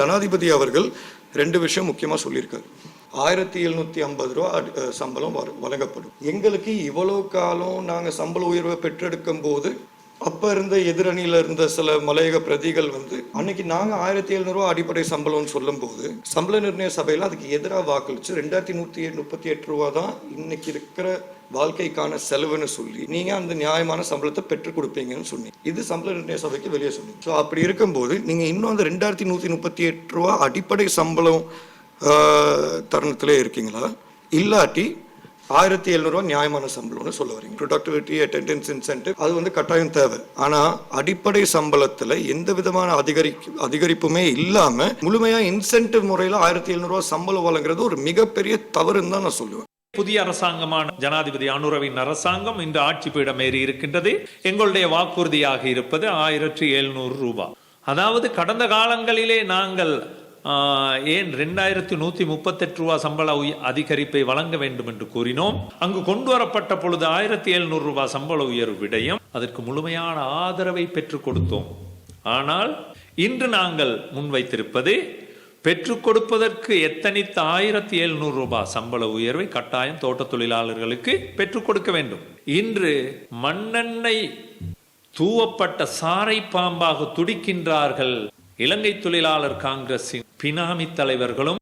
ஜனாதிபதி அவர்கள் ரெண்டு விஷயம் முக்கியமாக சொல்லியிருக்காரு. ஆயிரத்தி எழுநூற்றி ஐம்பது ரூபா சம்பளம் வழங்கப்படும். எங்களுக்கு இவ்வளோ காலம் நாங்கள் சம்பள உயர்வை பெற்றெடுக்கும் போது அப்போ இருந்த எதிரணியில் இருந்த சில மலையக பிரதிகள் வந்து அன்னைக்கு நாங்கள் ஆயிரத்தி எழுநூறுவா அடிப்படை சம்பளம்னு சொல்லும்போது சம்பள நிர்ணய சபையில் அதுக்கு எதிராக வாக்களிச்சு ரெண்டாயிரத்தி நூற்றி முப்பத்தி எட்டு ரூபா தான் இன்னைக்கு இருக்கிற வாழ்க்கைக்கான செலவுன்னு சொல்லி நீங்க அந்த நியாயமான சம்பளத்தை பெற்றுக் கொடுப்பீங்கன்னு சொன்னீங்க. இது சம்பள நிர்ணய சபைக்கு வெளியே சொன்னீங்க. ஸோ அப்படி இருக்கும்போது நீங்க இன்னும் அந்த ரெண்டாயிரத்தி நூத்தி முப்பத்தி எட்டு ரூபா அடிப்படை சம்பளம் தருணத்திலே இருக்கீங்களா? இல்லாட்டி ஆயிரத்தி எழுநூறுவா நியாயமான சம்பளம்னு சொல்ல வரீங்க. ப்ரொடக்டிவிட்டி அட்டெண்டன்ஸ் இன்சென்டிவ் அது வந்து கட்டாயம் தேவை. ஆனால் அடிப்படை சம்பளத்தில் எந்த விதமான அதிகரி அதிகரிப்புமே இல்லாமல் முழுமையாக இன்சென்டிவ் முறையில் ஆயிரத்தி எழுநூறுவா சம்பளம் வழங்குறது ஒரு மிகப்பெரிய தவறுன்னு தான் நான் சொல்லுவேன். புதிய அரசாங்கமான ஜனாதிபதி அனுரவின் அரசாங்கம் இந்த ஆட்சி பீடம் ஏறி இருக்கின்றது. எங்களுடைய வாக்குறுதியாக இருப்பது ஆயிரத்தி எழுநூறு ரூபாய். அதாவது கடந்த காலங்களிலே நாங்கள் ஏன் ரெண்டாயிரத்தி நூத்தி முப்பத்தெட்டு ரூபாய் சம்பள அதிகரிப்பை வழங்க வேண்டும் என்று கூறினோம். அங்கு கொண்டு வரப்பட்ட பொழுது ஆயிரத்தி எழுநூறு ரூபாய் சம்பள உயர்வு விடயம். அதற்கு முழுமையான ஆதரவை பெற்றுக் கொடுத்தோம். ஆனால் இன்று நாங்கள் முன்வைத்திருப்பது பெற்றுக் கொடுப்பதற்கு எத்தனித்த ஆயிரத்தி எழுநூறு ரூபாய் சம்பள உயர்வை கட்டாயம் தோட்ட தொழிலாளர்களுக்கு பெற்றுக் கொடுக்க வேண்டும். இன்று மண்ணெண்ணெய் தூவப்பட்ட சாறை பாம்பாக துடிக்கின்றார்கள் இலங்கை தொழிலாளர் காங்கிரசின் பினாமி தலைவர்களும்